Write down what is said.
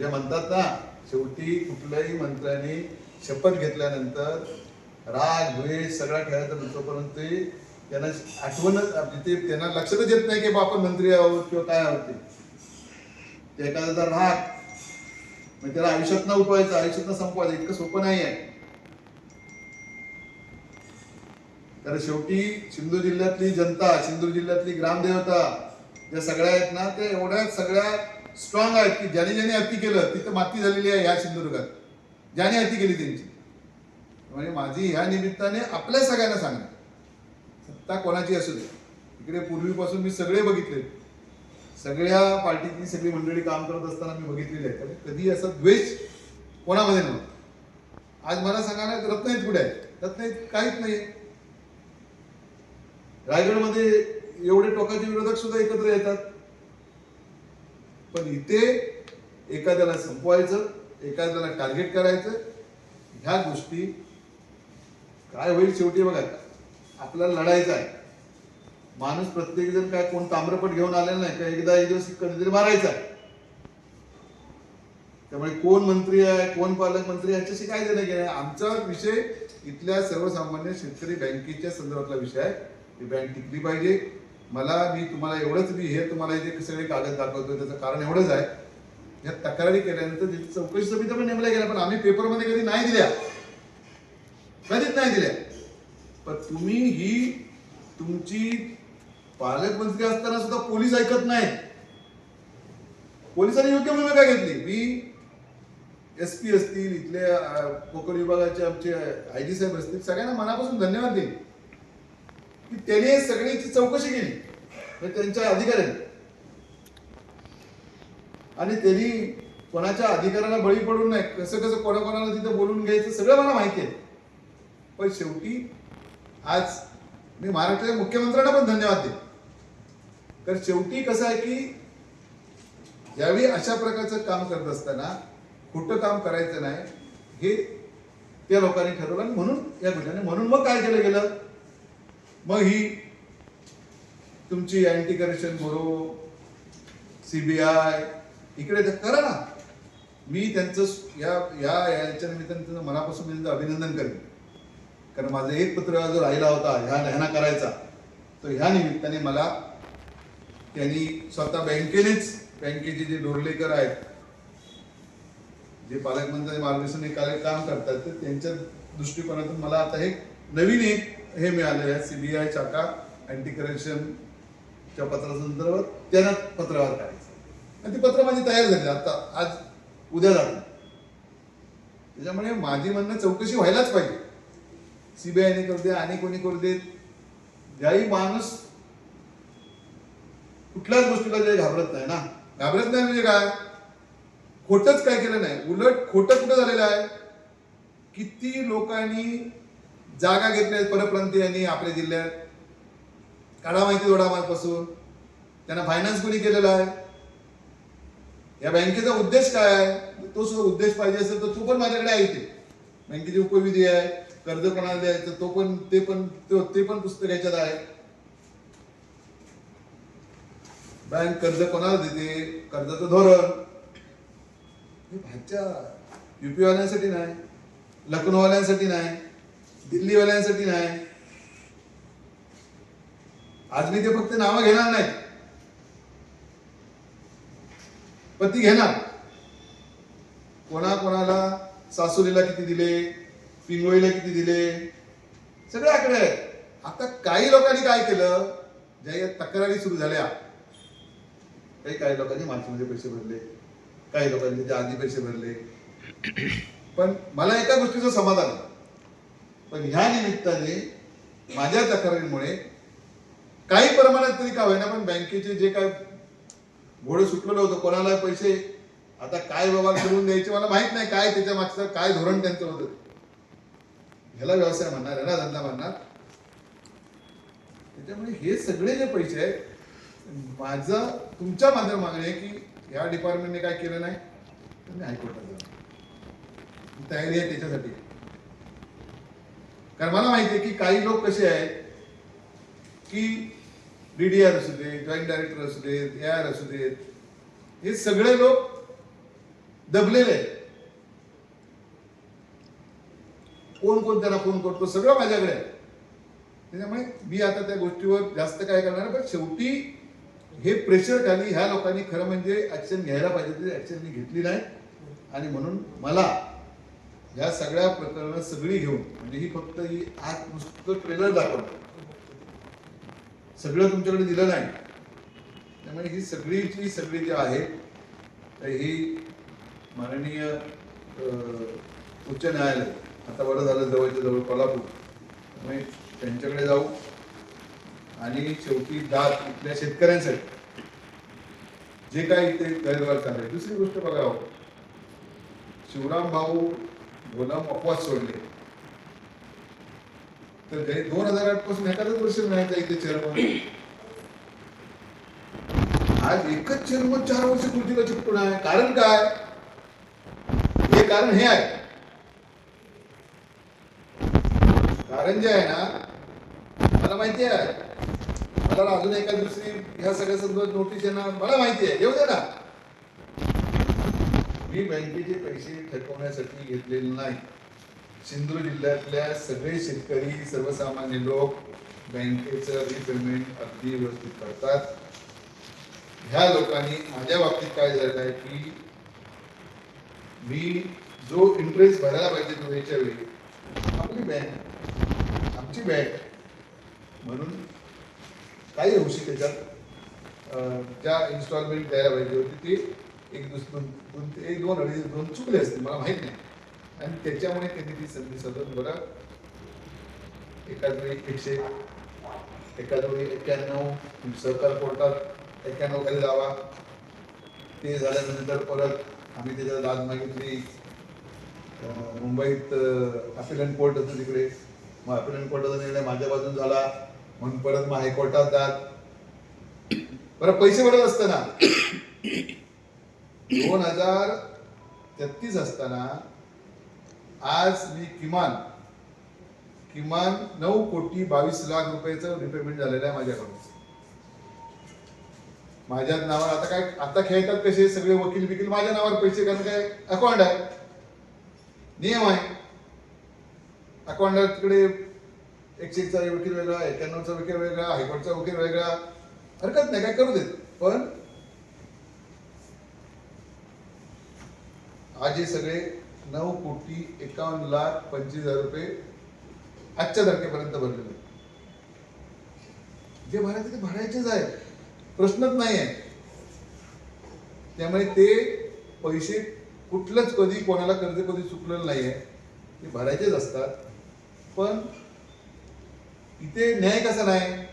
जे म्हणतात ना शेवटी कुठल्याही मंत्र्यांनी शपथ घेतल्यानंतर राग द्वेष सगळा खेळायचा नसतो परंतु त्यांना आठवणच ते त्यांना लक्षातच येत नाही की बा आपण मंत्री आहोत किंवा काय आहोत ते. एखादा जर राग म्हणजे त्याला आयुष्यात न उठवायचं आयुष्यात न संपवायचं इतकं सोपं नाही आहे तर शेवटी सिंधू जिल्ह्यातली जनता सिंधू जिल्ह्यातली ग्रामदेवता ज्या सगळ्या आहेत ना ते एवढ्या सगळ्या स्ट्रॉंग आहेत की ज्याने ज्याने अति केलं तिथं माती झालेली आहे या सिंधुदुर्गात. ज्याने अति केली त्यांची. म्हणजे माझी ह्या निमित्ताने आपल्या सगळ्यांना सांग सत्ता कोणाची असू दे. इकडे पूर्वीपासून मी सगळे बघितले. सगळ्या पार्टीची सगळी मंडळी काम करत असताना मी बघितलेली आहे त्यामुळे कधी असा द्वेष कोणामध्ये नव्हता. आज मला सांगायला रत्नाईत कुठे आहे रत्नाईत काहीच नाही रायगडमध्ये एवढे टोकाचे विरोधक सुद्धा एकत्र येतात. पण इथे एखाद्याला संपवायचं एखाद्याला टार्गेट करायचं ह्या गोष्टी काय होईल शेवटी बघा आपल्याला लढायचं आहे. माणूस प्रत्येक जण काय कोण ताम्रपट घेऊन आलेला नाही का एकदा एक दिवस कधीतरी मारायचा आहे. त्यामुळे कोण मंत्री आहे कोण पालकमंत्री आहे याच्याशी काय देणं घेणं आमचा विषय इथल्या सर्वसामान्य शेतकरी बँकेच्या संदर्भातला विषय आहे. ही बँक टिकली पाहिजे. मला मी तुम्हाला एवढंच मी हे तुम्हाला इथे सगळे कागद दाखवतोय त्याचं कारण एवढंच आहे. या तक्रारी केल्यानंतर त्याची चौकशी समिती पण नेमल्या गेल्या पण आम्ही पेपरमध्ये कधी नाही दिल्या. कधीच नाही दिल्या. पण तुम्ही ही तुमची पालकमंत्री असताना सुद्धा पोलीस ऐकत नाहीत पोलिसांनी योग्य भूमिका घेतली. मी एस पी असतील इथले कोकण विभागाचे आमचे आय जी साहेब असतील सगळ्यांना मनापासून धन्यवाद देईन. की त्याने सगळ्यांची चौकशी केली. म्हणजे त्यांच्या अधिकाऱ्यांनी आणि त्यांनी कोणाच्या अधिकाराला बळी पडून नाही कसं कसं कोणाकोणाला तिथं बोलून घ्यायचं सगळं मला माहिती आहे. पण शेवटी आज मी महाराष्ट्राच्या मुख्यमंत्र्यांना पण धन्यवाद देईन. कारण शेवटी कसं आहे की ज्यावेळी अशा प्रकारचं काम करत असताना खोटं काम करायचं नाही हे त्या लोकांनी ठरवलं आणि म्हणून या गोष्टीने म्हणून मग काय केलं गेलं? मग ही तुमची अँटी करप्शन ब्युरो सीबीआय इकडे करा ना. मी त्यांचं या या याच्या निमित्तानं त्यांचं मनापासून मी त्यांचं अभिनंदन करेन. कारण माझं एक पत्र जो राहिला होता ह्या लहना करायचा तो ह्या निमित्ताने मला त्यांनी स्वतः बँकेनेच बँकेचे जे डोरलेकर आहेत जे पालकमंत्री मार्गदर्शन कार्य काम करतात तर त्यांच्या दृष्टिकोनातून मला आता हे नवीन एक हे मिळालेलं आहे सीबीआय शाखा अँटी करप्शनच्या पत्रासंदर्भात. त्यांना पत्रावर करायचं. आणि ती पत्र माझी तयार झाली. आता आज उद्या जाणार. त्याच्यामुळे माझी म्हणणं चौकशी व्हायलाच पाहिजे. सीबीआयने करू दे आणि कोणी करू देत ज्याही माणूस कुठल्याच गोष्टीला जे घाबरत नाही ना. घाबरत नाही म्हणजे काय? खोटच काय केलं नाही. उलट खोटं कुठं झालेलं आहे? किती लोकांनी जागा घेतल्या परप्रांतीयांनी आपल्या जिल्ह्यात. काढा माहिती जोडामापासून त्यांना फायनान्स कोणी केलेला आहे? या बँकेचा उद्देश काय आहे? तो सुद्धा उद्देश पाहिजे असेल तर तो पण माझ्याकडे आहे इथे. बँकेची उपविधी आहे कर्ज कोणाला द्यायचं तो पण ते पण ते पण पुस्तक याच्यात आहे. बँक कर्ज कोणाला देते? कर्जाचं धोरण. हे भाजच्या युपीवाल्यांसाठी नाही लखनौवाल्यांसाठी नाही. दिल्लीवाल्यांसाठी नाही. आज मी ते फक्त नावं घेणार नाही. पण ती घेणार. कोणा कोणाला सासुरीला किती दिले पिंगोळीला किती दिले सगळे आकडे आहेत. आता काही लोकांनी काय केलं? ज्या या तक्रारी सुरू झाल्या. काही काही लोकांनी मार्चमध्ये पैसे भरले. काही लोकांनी त्याच्या आधी पैसे भरले. पण मला एका गोष्टीचं समाधान आहे. पण ह्या निमित्ताने माझ्या तक्रारीमुळे काही प्रमाणात तरी का होईना पण बँकेचे जे काय घोडं सुटलेलं होतं कोणाला पैसे आता काय बाबा करून द्यायचे मला माहीत नाही काय त्याच्या मागचं काय धोरण त्यांचं होतं. ह्याला व्यवसाय म्हणणार ह्याला धंदा म्हणणार. त्याच्यामुळे हे सगळे जे पैसे आहेत माझं तुमच्या माध्यम मागणी आहे की या डिपार्टमेंटने काय केलं नाही तर मी हायकोर्टात जाणार. तयारी आहे त्याच्यासाठी. कारण मला माहिती आहे की काही लोक कसे आहेत की डीडीआर असू दे जॉईंट डायरेक्टर असू देत ए आर असू देत हे सगळे लोक दबलेले आहेत. कोण कोण त्याला फोन करतो सगळं माझ्याकडे आहे. त्याच्यामुळे मी आता त्या गोष्टीवर जास्त काय करणार पण शेवटी हे प्रेशर खाली ह्या लोकांनी खरं म्हणजे ऍक्शन घ्यायला पाहिजे ती ऍक्शन मी घेतली नाही. आणि म्हणून मला या सगळ्या प्रकरणं सगळी घेऊन म्हणजे ही फक्त ही आज नुसतं ट्रेलर दाखवलं सगळं तुमच्याकडे दिलं नाही. त्यामुळे ही सगळीची सगळी जी आहे तर ही माननीय अं, उच्च न्यायालय आता बरं झालं जवळच्या जवळ कोल्हापूर त्यामुळे त्यांच्याकडे जाऊ. आणि शेवटी दात इथल्या शेतकऱ्यांसाठी जे काही इथे गैरव्यवहार चालले दुसरी गोष्ट बघा हो. शिवराम भाऊ गोलाम अपवाद सोडले. तर काही दोन हजार आठपासून एखादच वर्ष मिळायचं इथे चेअरमन आज एकच चेअरमन चार वर्ष कृतीला चिपकून आहे. कारण काय? हे कारण हे आहे. कारण जे आहे ना मला माहिती आहे. मला अजून एका दुसरी ह्या सगळ्या संदर्भात नोटीस येणार. मला माहिती आहे. येऊ दे ना. मी बँकेचे पैसे थकवण्यासाठी घेतलेले नाही. सिंधुदुर्ग जिल्ह्यातल्या सगळे शेतकरी सर्वसामान्य लोक बँकेचं रिपेमेंट अगदी व्यवस्थित करतात. ह्या लोकांनी माझ्या बाबतीत काय झालं आहे की मी जो इंटरेस्ट भरायला पाहिजे तो याच्या वेळी आपली बँक आमची बँक म्हणून काही हौशी त्याच्यात ज्या इन्स्टॉलमेंट द्यायला पाहिजे होती ती एक दुस दोन एक दोन अडीच दोन चुकले असतील मला माहीत नाही. आणि त्याच्यामुळे त्यांनी ती संधी साधून बघा एकाच वेळी एकशे एकाच वेळी एक्क्याण्णव सहकार कोर्टात एक्क्याण्णव खाली लावा. ते झाल्यानंतर परत आम्ही त्याच्यात लाज मागितली. मुंबईत अपिलन कोर्ट होतं तिकडे. मग अपिलन कोर्टाचा निर्णय माझ्या बाजून झाला. म्हणून परत मग हायकोर्टात जात. बरं पैसे भरत असताना. दोन हजार तेहतीस असताना आज मी किमान किमान नऊ कोटी बावीस लाख रुपयाचं रिपेमेंट झालेलं आहे माझ्याकडून माझ्या नावावर आता काय आता खेळतात कसे सगळे वकील बिकील माझ्या नावावर पैसे कारण काय अकाउंट आहे. नियम आहे. अकाउंटला तिकडे एकशेचा वकील वेगळा एक्क्याण्णवचा वकील वेगळा हायकोर्टचा वकील वेगळा हरकत नाही काय करू देत. पण आज हे सगळे नऊ कोटी एकावन्न लाख पंचवीस हजार रुपये आजच्या तारखेपर्यंत भरलेले जे भरायचे ते भरायचेच आहे प्रश्नच नाही आहे. त्यामुळे ते पैसे कुठलंच कधी कोणाला कर्ज कधी चुकलेलं नाही आहे. ते भरायचेच असतात. पण इथे न्याय कसा नाही?